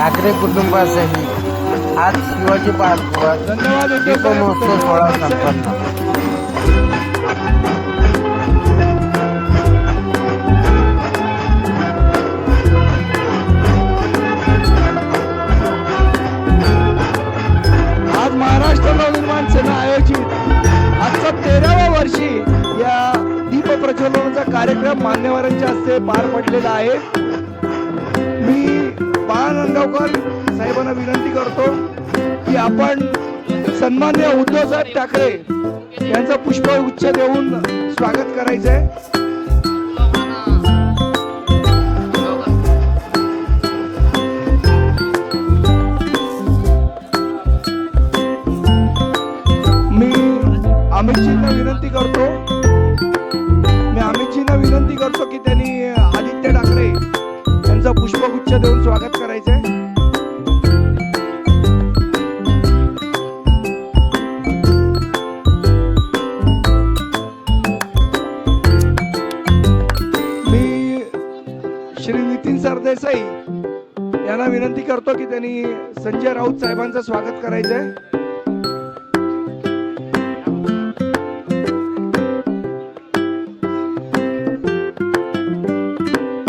ठाकरे कुटुंबासही आज शिवाजी पार्कवर दीपमहोत्सव सोहळा संपन्न. आज महाराष्ट्र आयोजित वर्षी या दीप कार्यक्रम मान्यवरांच्या हस्ते पार पडलेला आहे. मी बाळा नांदगावकर साहेबांना विनंती करतो की आपण सन्मान्य उद्धवसाहेब ठाकरे यांचं पुष्पगुच्छ देऊन स्वागत करायचंय. मी अमितजींना विनंती करतो श्री नितीन सरदेसाई यांना विनंती करतो की त्यांनी संजय राऊत साहेबांचं स्वागत करायचंय.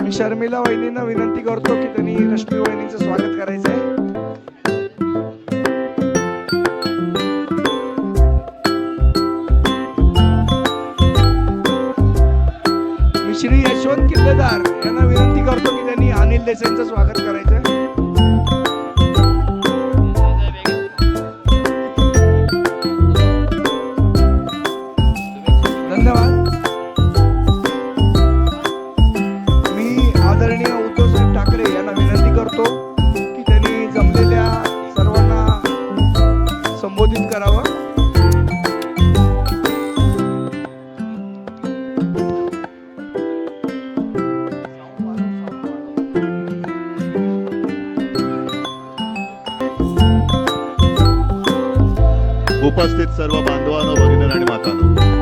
मी शर्मिला वहिनींना विनंती करतो की त्यांनी रश्मी वहिनीचं स्वागत करायचंय. श्री यशवंत किल्लेदार यांना विनंती करतो की त्यांनी अनिल देसाईंचं स्वागत करायचं. धन्यवाद. मी आदरणीय उद्धव उपस्थित सर्व बांधवांनो भगिनी आणि मातांनो.